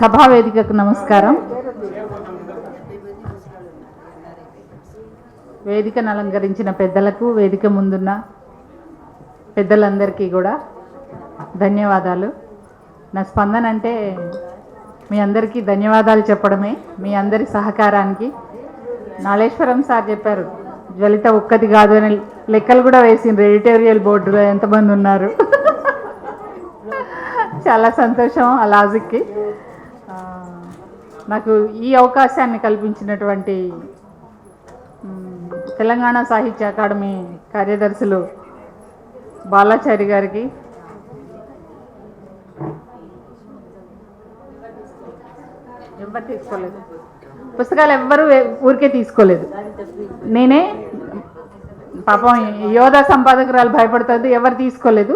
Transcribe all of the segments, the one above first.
సభా వేదికకు నమస్కారం. వేదికను అలంకరించిన పెద్దలకు వేదిక ముందున్న పెద్దలందరికీ కూడా ధన్యవాదాలు. నా స్పందన అంటే మీ అందరికీ ధన్యవాదాలు చెప్పడమే. మీ అందరి సహకారానికి నాళేశ్వరం సార్ చెప్పారు జ్వలిత ఒక్కది కాదు అని లెక్కలు కూడా వేసిండ్రు. ఎడిటోరియల్ బోర్డులో ఎంతమంది ఉన్నారు? చాలా సంతోషం ఆ లాజిక్కి. నాకు ఈ అవకాశాన్ని కల్పించినటువంటి తెలంగాణ సాహిత్య అకాడమీ కార్యదర్శులు బాలాచారి గారికి. ఎవరు తీసుకోలేదు? పుస్తకాలు ఎవ్వరు ఊరికే తీసుకోలేదు. నేనే పాపం యోధా సంపాదకురాలు భయపడుతుంది ఎవరు తీసుకోలేదు.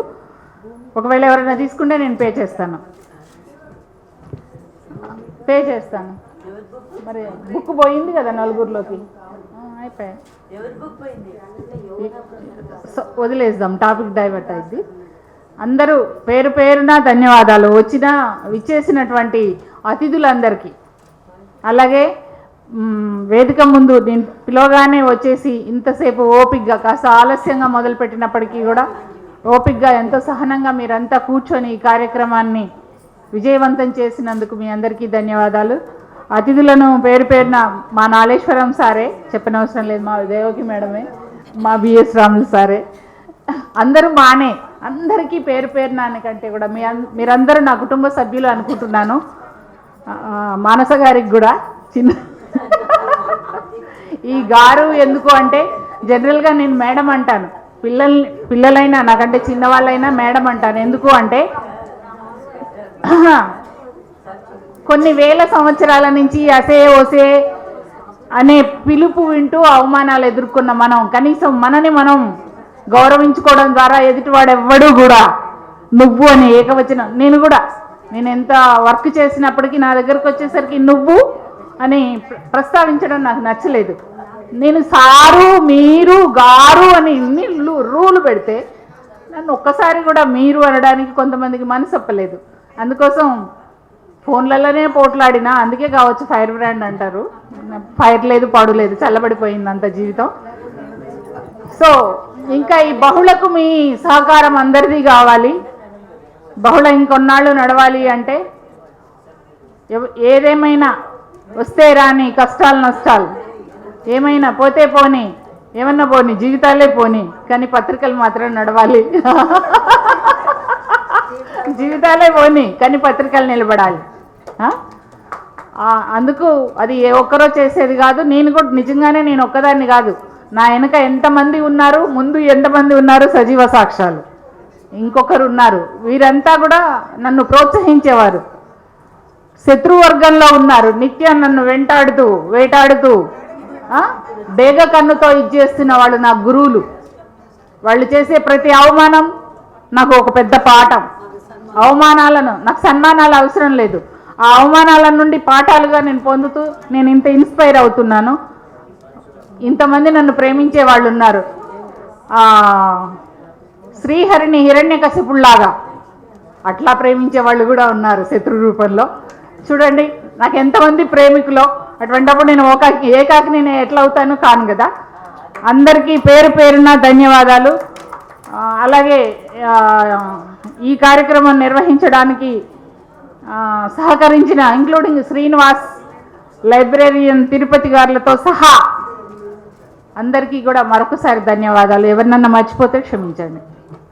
ఒకవేళ ఎవరైనా తీసుకుంటే నేను పే చేస్తాను. పే చేస్తాను. మరి బుక్ పోయింది కదా నలుగురిలోకి? ఆ, వదిలేద్దాం టాపిక్ డైవర్ట్ అయింది అందరూ పేరు పేరున ధన్యవాదాలు. వచ్చిన విచ్చేసినటువంటి అతిథులందరికీ. అలాగే వేదిక ముందు నేను పిలవగానే వచ్చేసి ఇంతసేపు ఓపిక్గా కాస్త ఆలస్యంగా మొదలుపెట్టినప్పటికీ కూడా ఓపిక్గా ఎంతో సహనంగా మీరంతా కూర్చొని ఈ కార్యక్రమాన్ని విజయవంతం చేసినందుకు మీ అందరికీ ధన్యవాదాలు. అతిథులను పేరు పేరున మా నాలేశ్వరం సారే చెప్పనవసరం లేదు మా దేవకి మేడమే మా బిఎస్ రాములు సారే. అందరూ మానే అందరికీ పేరు పేరు నాన్నకంటే కూడా మీ మీరందరూ నా కుటుంబ సభ్యులు అనుకుంటున్నాను. మానస గారికి కూడా చిన్న ఈ గారు ఎందుకు అంటే జనరల్గా నేను మేడం అంటాను. పిల్లల్ని పిల్లలైనా నాకంటే చిన్నవాళ్ళైనా మేడం అంటాను. ఎందుకు అంటే కొన్ని వేల సంవత్సరాల నుంచి అసే ఒసే అనే పిలుపు వింటూ అవమానాలు ఎదుర్కొన్న మనం కనీసం మనని మనం గౌరవించుకోవడం ద్వారా ఎదుటివాడు ఎవ్వడు కూడా నువ్వు అని ఏకవచనం. నేను కూడా నేను ఎంత వర్క్ చేసినప్పటికీ నా దగ్గరకు వచ్చేసరికి నువ్వు అని ప్రస్తావించడం నాకు నచ్చలేదు. నేను సారు మీరు గారు అని ఇన్ని రూలు పెడితే నన్ను ఒక్కసారి కూడా మీరు అనడానికి కొంతమందికి మనసు ఒప్పలేదు అందుకోసం ఫోన్లలోనే పోట్లాడినా అందుకే కావచ్చు ఫైర్ బ్రాండ్ అంటారు. ఫైర్ లేదు పడులేదు చల్లబడిపోయింది అంత జీవితం. సో ఇంకా ఈ బహుళకు మీ సహకారం అందరిది కావాలి. బహుళ ఇంకొన్నాళ్ళు నడవాలి అంటే ఏదేమైనా వస్తే రాని కష్టాలు నష్టాలు. ఏమైనా పోతే పోని ఏమన్నా పోని జీవితాలే పోని కానీ పత్రికలు మాత్రం నడవాలి. జీవితాలే పోని కానీ పత్రికలు నిలబడాలి. అందుకు అది ఏ ఒక్కరో చేసేది కాదు నేను కూడా నిజంగానే నేను ఒక్కదాన్ని కాదు. నా వెనుక ఎంతమంది ఉన్నారు ముందు ఎంతమంది ఉన్నారు సజీవ సాక్ష్యాలు. ఇంకొకరు ఉన్నారు. వీరంతా కూడా నన్ను ప్రోత్సహించేవారు. శత్రువర్గంలో ఉన్నారు. నిత్యం నన్ను వెంటాడుతూ వేటాడుతూ బేగ డేగ కన్నుతో ఇచ్చేస్తున్న వాళ్ళు నా గురువులు. వాళ్ళు చేసే ప్రతి అవమానం నాకు ఒక పెద్ద పాఠం. అవమానాలను నాకు సన్మానాలు అవసరం లేదు. ఆ అవమానాల నుండి పాఠాలుగా నేను పొందుతూ నేను ఇంత ఇన్స్పైర్ అవుతున్నాను. ఇంతమంది నన్ను ప్రేమించే వాళ్ళు ఉన్నారు. ఆ, శ్రీహరిని హిరణ్యకశిపుల్లాగా అట్లా ప్రేమించే వాళ్ళు కూడా ఉన్నారు శత్రు రూపంలో. చూడండి నాకు ఎంతమంది ప్రేమికులో అటువంటిప్పుడు నేను ఒక ఏకాకి నేను ఎట్లా అవుతాను కాను కదా. అందరికీ పేరు పేరున ధన్యవాదాలు. అలాగే ఈ కార్యక్రమం నిర్వహించడానికి సహకరించిన ఇంక్లూడింగ్ శ్రీనివాస్ లైబ్రేరియన్ తిరుపతి గారులతో సహా అందరికీ కూడా మరొకసారి ధన్యవాదాలు. ఎవరినన్నా మర్చిపోతే క్షమించండి.